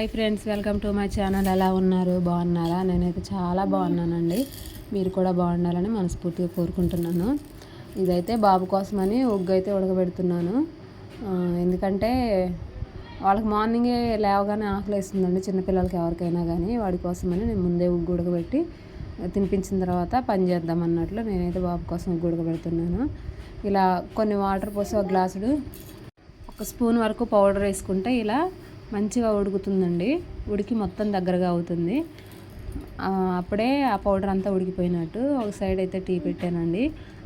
Hi friends welcome to my channel. ఎలా ఉన్నారు? బాగున్నారా? నేనైతే చాలా బాగున్నానండి. మీరు కూడా బాగుండాలని మనస్ఫూర్తిగా కోరుకుంటున్నాను. ఇదైతే బాబు కోసమని ఉగ్గు అయితే ఉడకబెడుతున్నాను ఎందుకంటే వాళ్ళకి మార్నింగే లేవగానే ఆకలి వేస్తుందండి చిన్నపిల్లలకి ఎవరికైనా కానీ వాడి కోసమని నేను ముందే ఉగ్గు ఉడకబెట్టి తినిపించిన తర్వాత పని చేద్దాం అన్నట్లు నేనైతే బాబు కోసం ఉగ్గు ఉడకబెడుతున్నాను. ఇలా కొన్ని వాటర్ పోసి ఒక గ్లాసుడు ఒక స్పూన్ వరకు పౌడర్ వేసుకుంటే ఇలా మంచిగా ఉడుకుతుందండి. ఉడికి మొత్తం దగ్గరగా అవుతుంది. అప్పుడే ఆ పౌడర్ అంతా ఉడికిపోయినట్టు ఒక సైడ్ అయితే టీ పెట్టానండి.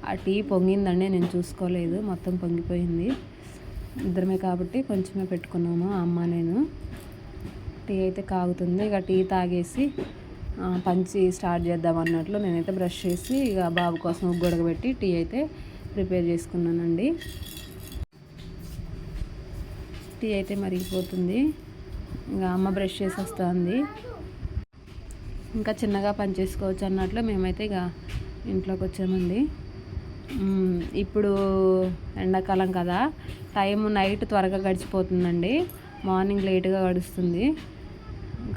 ఆ టీ పొంగిందండి నేను చూసుకోలేదు. మొత్తం పొంగిపోయింది. ఇద్దరమే కాబట్టి కొంచెమే పెట్టుకున్నాము అమ్మ నేను. టీ అయితే కాగుతుంది. ఇక టీ తాగేసి పంచి స్టార్ట్ చేద్దాం అన్నట్లు నేనైతే బ్రష్ చేసి ఇక బాబు కోసం ఉగ్గు టీ అయితే ప్రిపేర్ చేసుకున్నానండి. టీ అయితే మరిగిపోతుంది. ఇంకా అమ్మ బ్రష్ చేసి వస్తుంది ఇంకా చిన్నగా పని చేసుకోవచ్చు అన్నట్లు మేమైతే ఇక ఇంట్లోకి వచ్చామండి. ఇప్పుడు ఎండాకాలం కదా. టైం నైట్ త్వరగా గడిచిపోతుందండి. మార్నింగ్ లేట్గా గడుస్తుంది.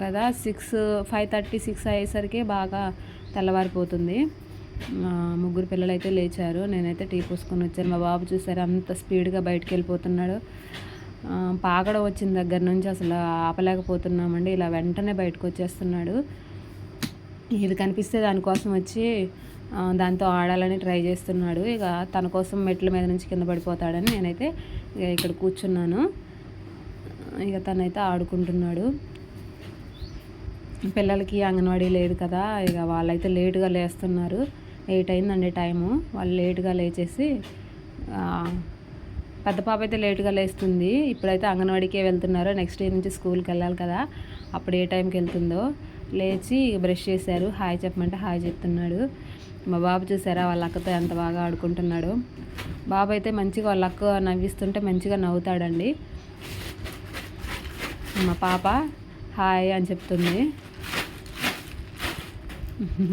కదా సిక్స్ ఫైవ్ థర్టీ సిక్స్ అయ్యేసరికి బాగా తెల్లవారిపోతుంది. ముగ్గురు పిల్లలు అయితే లేచారు. నేనైతే టీ పోసుకొని వచ్చాను. మా బాబు చూసారు అంత స్పీడ్గా బయటికి వెళ్ళిపోతున్నాడు. పాకడ వచ్చిన దగ్గర నుంచి అసలు ఆపలేకపోతున్నామండి. ఇలా వెంటనే బయటకు వచ్చేస్తున్నాడు. ఇది కనిపిస్తే దానికోసం వచ్చి దాంతో ఆడాలని ట్రై చేస్తున్నాడు. ఇక తన కోసం మెట్ల మీద నుంచి కింద పడిపోతాడని నేనైతే ఇక ఇక్కడ కూర్చున్నాను. ఇక తనైతే ఆడుకుంటున్నాడు. పిల్లలకి అంగన్వాడీ లేదు కదా ఇక వాళ్ళైతే లేటుగా లేస్తున్నారు. ఎయిట్ అయిందండి టైము. వాళ్ళు లేటుగా లేచేసి పెద్ద పాప అయితే లేటుగా లేస్తుంది. ఇప్పుడైతే అంగన్వాడీకే వెళ్తున్నారు. నెక్స్ట్ డే నుంచి స్కూల్కి వెళ్ళాలి కదా. అప్పుడు ఏ టైంకి వెళ్తుందో. లేచి బ్రష్ చేశారు. హాయ్ చెప్పమంటే హాయ్ చెప్తున్నాడు. మా బాబు చూసారా? వాళ్ళ అక్కతో ఎంత బాగా ఆడుకుంటున్నాడు. బాబు అయితే మంచిగా వాళ్ళ అక్క నవ్విస్తుంటే మంచిగా నవ్వుతాడండి. మా పాప హాయ్ అని చెప్తుంది.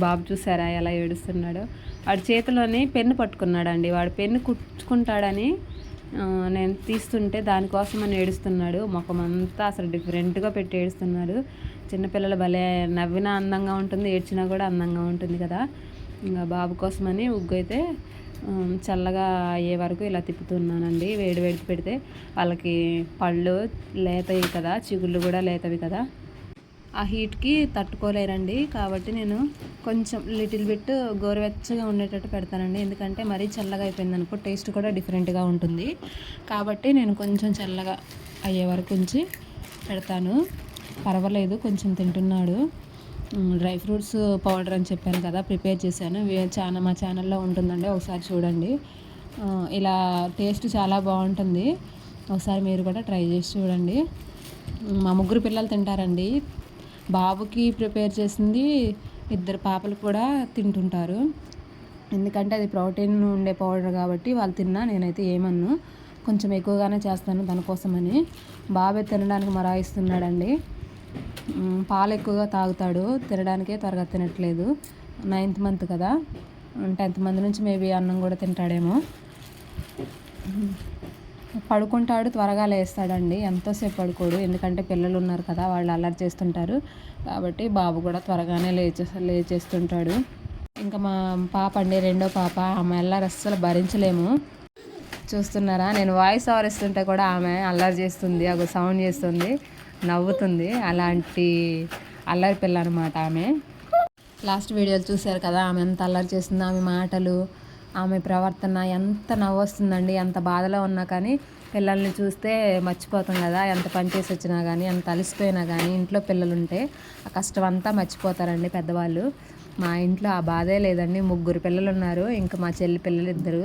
బాబు చూసారా? ఎలా ఏడుస్తున్నాడు. వాడి చేతిలోని పెన్ను పట్టుకున్నాడండి. వాడు పెన్ను కుట్టుకుంటాడని నేను తీస్తుంటే దానికోసం అని ఏడుస్తున్నాడు. ముఖం అంతా అసలు డిఫరెంట్గా పెట్టి ఏడుస్తున్నాడు. చిన్నపిల్లలు భలే నవ్వినా అందంగా ఉంటుంది ఏడ్చినా కూడా అందంగా ఉంటుంది కదా. ఇంకా బాబు కోసమని ఉగ్గు అయితే చల్లగా అయ్యే వరకు ఇలా తిప్పుతున్నానండి. వేడి వేడి పెడితే వాళ్ళకి పళ్ళు లేతవి కదా చిగుళ్ళు కూడా లేతవి కదా. ఆ హీట్కి తట్టుకోలేరండి. కాబట్టి నేను కొంచెం లిటిల్ బిట్ గోరువెచ్చగా ఉండేటట్టు పెడతానండి. ఎందుకంటే మరీ చల్లగా అయిపోయింది అనుకో టేస్ట్ కూడా డిఫరెంట్గా ఉంటుంది. కాబట్టి నేను కొంచెం చల్లగా అయ్యే వరకు ఉంచి పెడతాను. పర్వాలేదు కొంచెం తింటున్నాడు. డ్రై ఫ్రూట్స్ పౌడర్ అని చెప్పాను కదా ప్రిపేర్ చేశాను. చాలా మా ఛానల్లో ఉంటుందండి. ఒకసారి చూడండి. ఇలా టేస్ట్ చాలా బాగుంటుంది. ఒకసారి మీరు కూడా ట్రై చేసి చూడండి. మా ముగ్గురు పిల్లలు తింటారండి. బాబుకి ప్రిపేర్ చేసింది ఇద్దరు పాపలు కూడా తింటుంటారు. ఎందుకంటే అది ప్రోటీన్ ఉండే పౌడర్ కాబట్టి వాళ్ళు తిన్నా నేనైతే ఏమన్ను. కొంచెం ఎక్కువగానే చేస్తాను దానికోసమని బాబే తినడానికి మరాయిస్తున్నాడండి. పాలు ఎక్కువగా తాగుతాడు. తినడానికే త్వరగా తినట్లేదు. నైన్త్ మంత్ కదా. టెన్త్ మంత్ నుంచి మేబీ అన్నం కూడా తింటాడేమో. పడుకుంటాడు త్వరగా లేస్తాడండి. ఎంతోసేపు పడుకోడు. ఎందుకంటే పిల్లలు ఉన్నారు కదా వాళ్ళు అల్లరి చేస్తుంటారు. కాబట్టి బాబు కూడా త్వరగానే లేచే లేచేస్తుంటాడు. ఇంకా మా పాప అండి రెండో పాప. ఆమె అల్లరి అస్సలు భరించలేము. చూస్తున్నారా? నేను వాయిస్ ఓవర్ ఇస్తుంటే కూడా ఆమె అల్లరి చేస్తుంది ఒక సౌండ్ చేస్తుంది నవ్వుతుంది. అలాంటి అల్లరి పిల్ల అనమాట ఆమె. లాస్ట్ వీడియోలు చూశారు కదా ఆమె ఎంత అల్లరి చేస్తుందో ఆమె మాటలు ఆమె ప్రవర్తన ఎంత నవ్వొస్తుందండి ఎంత బాధలో ఉన్నా కానీ పిల్లల్ని చూస్తే మర్చిపోతాం కదా ఎంత పని చేసి వచ్చినా కానీ ఎంత అలసిపోయినా కానీ ఇంట్లో పిల్లలు ఉంటే ఆ కష్టం అంతా మర్చిపోతారండి పెద్దవాళ్ళు. మా ఇంట్లో ఆ బాధే లేదండి ముగ్గురు పిల్లలు ఉన్నారు ఇంకా మా చెల్లి పిల్లలు ఇద్దరు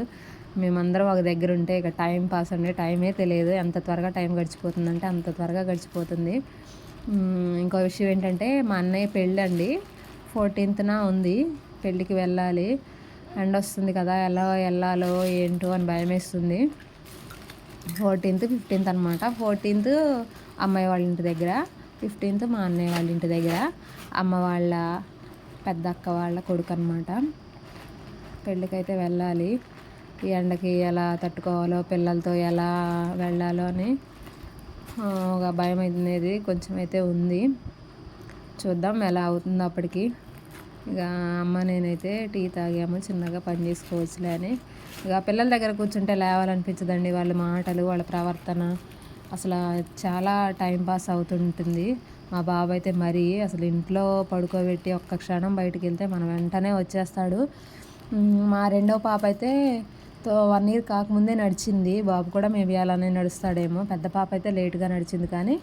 మేమందరం ఒక దగ్గర ఉంటే ఇక టైం పాస్ అండి టైమే తెలియదు ఎంత త్వరగా టైం గడిచిపోతుందంటే అంత త్వరగా గడిచిపోతుంది. ఇంకో విషయం ఏంటంటే మా అన్నయ్య పెళ్ళి అండి ఫోర్టీన్త్న ఉంది పెళ్ళికి వెళ్ళాలి. ఎండ వస్తుంది కదా ఎలా వెళ్ళాలో ఏంటో అని భయం వేస్తుంది. ఫోర్టీన్త్ ఫిఫ్టీన్త్ అనమాట ఫోర్టీన్త్ అమ్మాయి వాళ్ళ ఇంటి దగ్గర ఫిఫ్టీన్త్ మా అన్నయ్య వాళ్ళ ఇంటి దగ్గర అమ్మ వాళ్ళ పెద్ద అక్క వాళ్ళ కొడుకు అనమాట పెళ్ళికైతే వెళ్ళాలి. ఈ ఎండకి ఎలా తట్టుకోవాలో పిల్లలతో ఎలా వెళ్ళాలో అని ఒక భయం అనేది కొంచెం అయితే ఉంది. చూద్దాం ఎలా అవుతుందో అప్పటికి. ఇక అమ్మ నేనైతే టీ తాగాము చిన్నగా పని చేసుకోవచ్చులే అని. ఇక పిల్లల దగ్గర కూర్చుంటే లేవాలనిపించదండి వాళ్ళ మాటలు వాళ్ళ ప్రవర్తన. అసలు చాలా టైం పాస్ అవుతుంటుంది. మా బాబు అయితే మరీ అసలు ఇంట్లో పడుకోబెట్టి ఒక్క క్షణం బయటికి వెళ్తే మనం వెంటనే వచ్చేస్తాడు. మా రెండో పాప అయితే వన్ ఇయర్ కాకముందే నడిచింది. బాబు కూడా మేబీ అలానే నడుస్తాడేమో. పెద్ద పాప అయితే లేట్గా నడిచింది కానీ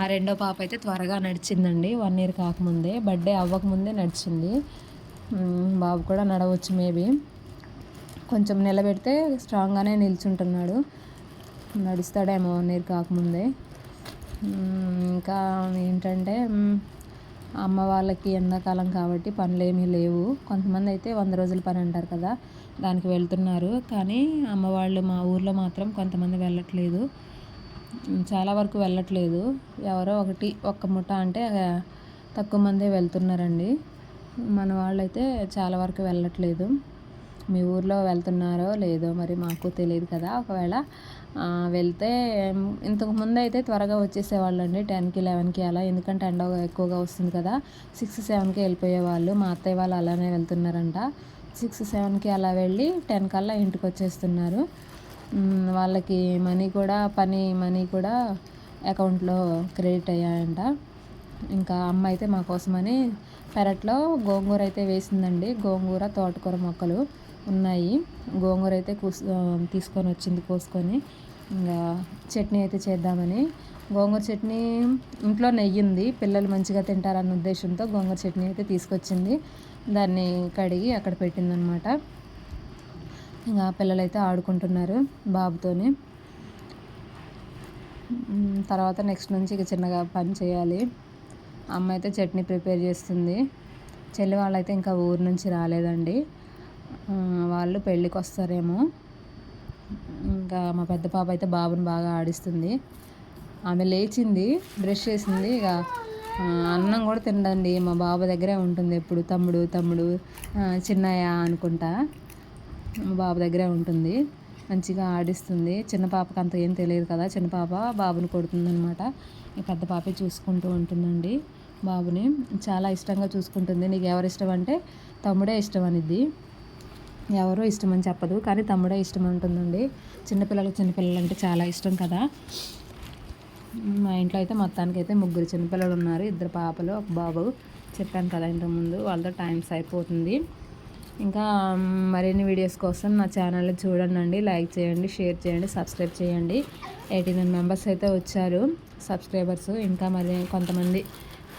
ఆ రెండో పాప అయితే త్వరగా నడిచిందండి వన్ ఇయర్ కాకముందే. బర్త్డే అవ్వకముందే నడిచింది. బాబు కూడా నడవచ్చు మేబీ. కొంచెం నిలబెడితే స్ట్రాంగ్గానే నిల్చుంటున్నాడు. నడుస్తాడేమో వన్ ఇయర్ కాకముందే. ఇంకా ఏంటంటే అమ్మ వాళ్ళకి ఎండాకాలం కాబట్టి పనులు ఏమీ లేవు. కొంతమంది అయితే వంద రోజుల పని అంటారు కదా. దానికి వెళ్తున్నారు. కానీ అమ్మ వాళ్ళు మా ఊర్లో మాత్రం కొంతమంది వెళ్ళట్లేదు. చాలా వరకు వెళ్ళట్లేదు. ఎవరో ఒకటి ఒక్క ముఠ అంటే తక్కువ మందే వెళ్తున్నారండి. మన వాళ్ళైతే చాలా వరకు వెళ్ళట్లేదు. మీ ఊర్లో వెళ్తున్నారో లేదో మరి మాకు తెలియదు కదా. ఒకవేళ వెళ్తే ఇంతకు ముందు అయితే త్వరగా వచ్చేసేవాళ్ళు అండి టెన్కి లెవెన్కి అలా. ఎందుకంటే ఎండ ఎక్కువగా వస్తుంది కదా. సిక్స్ సెవెన్కి వెళ్ళిపోయేవాళ్ళు. మా అత్తయ్య వాళ్ళు అలానే వెళ్తున్నారంట. సిక్స్ సెవెన్కి అలా వెళ్ళి టెన్ కల్లా ఇంటికి వచ్చేస్తున్నారు. వాళ్ళకి మనీ కూడా పని మనీ కూడా అకౌంట్లో క్రెడిట్ అయ్యాయంట. ఇంకా అమ్మ అయితే మా కోసమని పెరట్లో గోంగూర అయితే వేసిందండి. గోంగూర తోటకూర మొక్కలు ఉన్నాయి. గోంగూర అయితే కూస్ తీసుకొని వచ్చింది కోసుకొని. ఇంకా చట్నీ అయితే చేద్దామని. గోంగూర చట్నీ ఇంట్లో నెయ్యి ఉంది పిల్లలు మంచిగా తింటారన్న ఉద్దేశంతో గోంగూర చట్నీ అయితే తీసుకొచ్చింది. దాన్ని కడిగి అక్కడ పెట్టిందనమాట. ఇంకా పిల్లలైతే ఆడుకుంటున్నారు బాబుతోనే. తర్వాత నెక్స్ట్ నుంచి ఇక చిన్నగా పని చేయాలి. అమ్మ అయితే చట్నీ ప్రిపేర్ చేస్తుంది. చెల్లి వాళ్ళైతే ఇంకా ఊరు నుంచి రాలేదండి. వాళ్ళు పెళ్ళికి వస్తారేమో ఇంకా మా పెద్ద పాప అయితే బాబుని బాగా ఆడిస్తుంది. ఆమె లేచింది బ్రష్ చేసింది ఇక అన్నం కూడా తినదండి మా బాబు దగ్గరే ఉంటుంది ఎప్పుడు. తమ్ముడు తమ్ముడు చిన్నయ్య అనుకుంటా. మా బాబు దగ్గరే ఉంటుంది. మంచిగా ఆడిస్తుంది. చిన్న పాపకి అంత ఏం తెలియదు కదా. చిన్న పాప బాబుని కొడుతుంది అనమాట పెద్ద పాపే చూసుకుంటూ ఉంటుందండి బాబుని. చాలా ఇష్టంగా చూసుకుంటుంది. నీకు ఎవరు ఇష్టం అంటే తమ్ముడే ఇష్టం అనిద్ది. ఎవరో ఇష్టం అని చెప్పదు కానీ తమ్ముడే ఇష్టం ఉంటుందండి. చిన్నపిల్లలకు చిన్నపిల్లలు అంటే చాలా ఇష్టం కదా. మా ఇంట్లో అయితే మొత్తానికి అయితే ముగ్గురు చిన్నపిల్లలు ఉన్నారు. ఇద్దరు పాపలు ఒక బాబు. చెప్పాను కదా ఇంతకుముందు వాళ్ళతో టైమ్స్ అయిపోతుంది ఇంకా మరిన్ని వీడియోస్ కోసం నా ఛానల్ని చూడండి లైక్ చేయండి షేర్ చేయండి సబ్స్క్రైబ్ చేయండి. ఎయిటీ నైన్ మెంబర్స్ అయితే వచ్చారు సబ్స్క్రైబర్స్. ఇంకా మరి కొంతమంది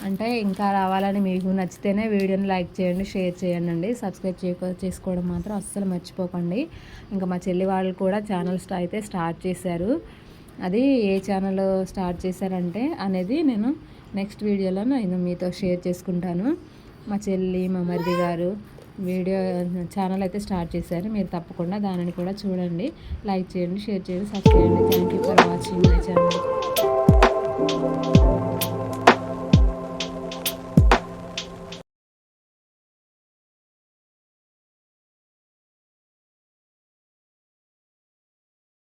అంటే ఇంకా రావాలని మీకు నచ్చితేనే వీడియోని లైక్ చేయండి షేర్ చేయండి అండి సబ్స్క్రైబ్ చేయకో చేసుకోవడం మాత్రం అస్సలు మర్చిపోకండి. ఇంకా మా చెల్లి వాళ్ళు కూడా ఛానల్స్ అయితే స్టార్ట్ చేశారు. అది ఏ ఛానల్ స్టార్ట్ చేశారంటే అనేది నేను నెక్స్ట్ వీడియోలో నేను మీతో షేర్ చేసుకుంటాను. మా చెల్లి మా మరిది గారు వీడియో ఛానల్ అయితే స్టార్ట్ చేశారు. మీరు తప్పకుండా దానిని కూడా చూడండి. లైక్ చేయండి షేర్ చేయండి సబ్స్క్రైబ్ చేయండి. Thank you for watching my channel